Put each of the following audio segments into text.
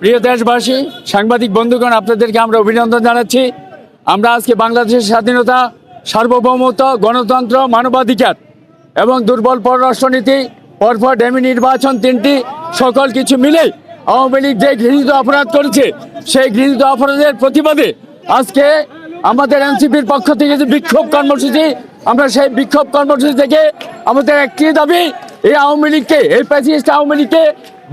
প্রিয় দেশবাসী, সাংবাদিক বন্ধুগণ, আপনাদেরকে আমরা অভিনন্দন জানাচ্ছি। আমরা আজকে বাংলাদেশের স্বাধীনতা, সার্বভৌমত্ব, গণতন্ত্র, মানবাধিকার এবং দুর্বল পররাষ্ট্রনীতি, পরপর ডেমি নির্বাচন তিনটি, সকল কিছু মিলে আওয়ামী লীগ যে ঘৃণিত অপরাধ করেছে, সেই ঘৃণিত অপরাধের প্রতিবাদে আজকে আমাদের এনসিপির পক্ষ থেকে যে বিক্ষোভ কর্মসূচি, আমরা সেই বিক্ষোভ কর্মসূচি থেকে আমাদের একটি দাবি, এই আওয়ামী লীগকে, এই প্যাসিস্ট আওয়ামী লীগকে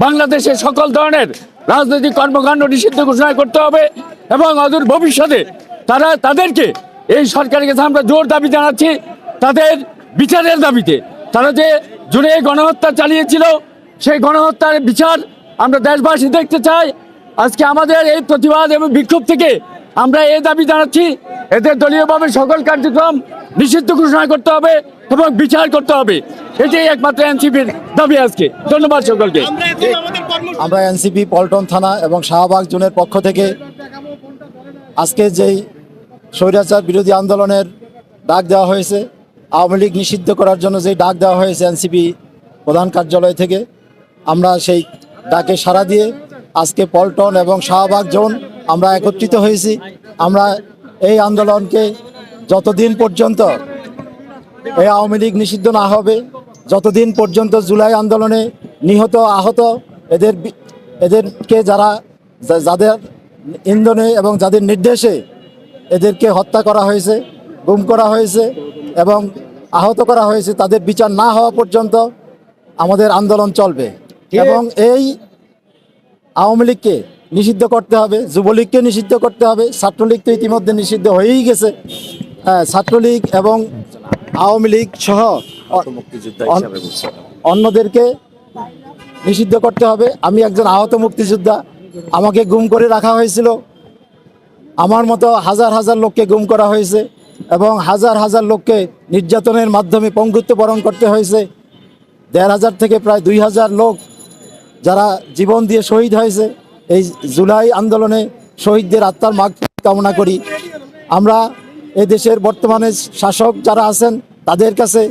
বাংলাদেশের সকল ধরনের রাজনৈতিক কর্মকাণ্ড নিষিদ্ধ ঘোষণা করতে হবে এবং অদূর ভবিষ্যতে তারা তাদেরকে, এই সরকারের কাছে আমরা জোর দাবি জানাচ্ছি, তাদের বিচারের দাবিতে। তারা যে জুড়ে গণহত্যা চালিয়েছিল, সেই গণহত্যার বিচার আমরা দেশবাসী দেখতে চাই। আজকে আমাদের এই প্রতিবাদ এবং বিক্ষোভ থেকে আমরা এ দাবি জানাচ্ছি এদের দলীয়ভাবে সকল কার্যক্রম নিষিদ্ধ ঘোষণা করতে হবে এবং বিচার করতে হবে। এটাই একমাত্র এনসিপির দাবি আজকে। ধন্যবাদ সকলকে। আমরা এনসিপি পল্টন থানা এবং শাহবাগ জোনের পক্ষ থেকে আজকে যেই স্বৈরাচার বিরোধী আন্দোলনের ডাক দেওয়া হয়েছে আওয়ামী লীগ নিষিদ্ধ করার জন্য যেই ডাক দেওয়া হয়েছে এনসিপি প্রধান কার্যালয় থেকে আমরা সেই ডাকে সাড়া দিয়ে আজকে পল্টন এবং শাহবাগ জোন আমরা একত্রিত হয়েছি। আমরা এই আন্দোলনকে যতদিন পর্যন্ত এই আওয়ামী লীগ নিষিদ্ধ না হবে যতদিন পর্যন্ত জুলাই আন্দোলনে নিহত আহত এদের এদেরকে যারা যাদের ইন্ধনে এবং যাদের নির্দেশে এদেরকে হত্যা করা হয়েছে গুম করা হয়েছে এবং আহত করা হয়েছে তাদের বিচার না হওয়া পর্যন্ত আমাদের আন্দোলন চলবে। এবং এই আওয়ামী লীগকে নিষিদ্ধ করতে হবে যুবলীগকে নিষিদ্ধ করতে হবে ছাত্রলীগ তো ইতিমধ্যে নিষিদ্ধ হয়েই গেছে। হ্যাঁ ছাত্রলীগ এবং আওয়ামী লীগ সহ অন্যদেরকে নিষিদ্ধ করতে হবে। আমি একজন আহত মুক্তিযোদ্ধা আমাকে গুম করে রাখা হয়েছিল। আমার মতো হাজার হাজার লোককে গুম করা হয়েছে এবং হাজার হাজার লোককে নির্যাতনের মাধ্যমে পঙ্গুত্ব বরণ করতে হয়েছে। দেড় হাজার থেকে প্রায় দুই হাজার লোক যারা জীবন দিয়ে শহীদ হয়েছে। এই জুলাই আন্দোলনে শহীদদের আত্মার মাগ কামনা করি। আমরা এ দেশের বর্তমানে শাসক যারা আছেন, তাদের কাছে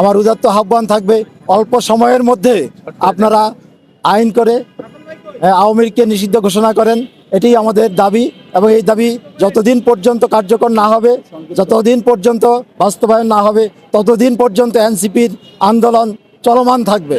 আমার উদাত্ত আহ্বান থাকবে। অল্প সময়ের মধ্যে আপনারা আইন করে আওয়ামী লীগকে নিষিদ্ধ ঘোষণা করেন। এটি আমাদের দাবি এবং এই দাবি যতদিন পর্যন্ত কার্যকর না হবে, যতদিন পর্যন্ত বাস্তবায়ন না হবে, ততদিন পর্যন্ত এনসিপির আন্দোলন চলমান থাকবে।